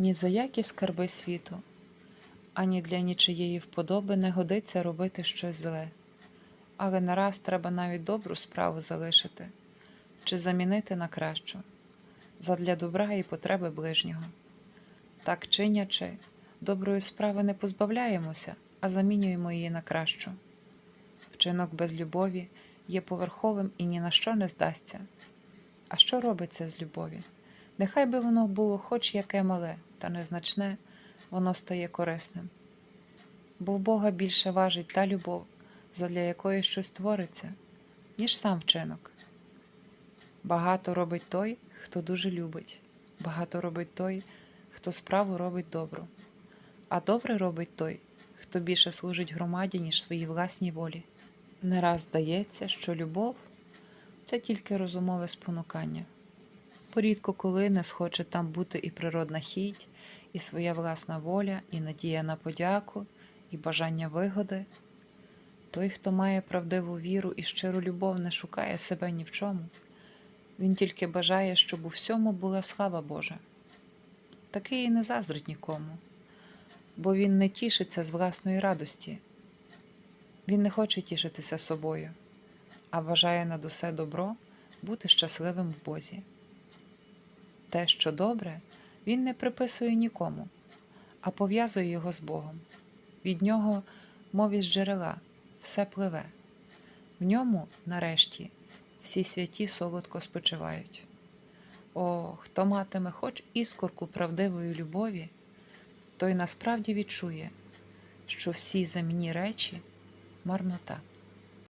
Ні за які скарби світу, ані для нічиєї вподоби не годиться робити щось зле, але нараз треба навіть добру справу залишити чи замінити на кращу, задля добра і потреби ближнього. Так чинячи, доброї справи не позбавляємося, а замінюємо її на кращу. Вчинок без любові є поверховим і ні на що не здасться. А що робиться з любові? Нехай би воно було хоч яке мале та незначне, воно стає корисним. Бо в Бога більше важить та любов, задля якої щось твориться, ніж сам вчинок. Багато робить той, хто дуже любить, багато робить той, хто справу робить добру, а добре робить той, хто більше служить громаді, ніж своїй власній волі. Не раз здається, що любов це тільки розумове спонукання. Порідко коли не схоче там бути і природна хіть, і своя власна воля, і надія на подяку, і бажання вигоди. Той, хто має правдиву віру і щиру любов, не шукає себе ні в чому. Він тільки бажає, щоб у всьому була слава Божа. Такий і не заздрить нікому, бо він не тішиться з власної радості. Він не хоче тішитися собою, а бажає над усе добро бути щасливим в Бозі. Те, що добре, він не приписує нікому, а пов'язує його з Богом. Від нього, мов із джерела, все пливе. В ньому, нарешті, всі святі солодко спочивають. О, хто матиме хоч іскорку правдивої любові, той насправді відчує, що всі земні речі марнота.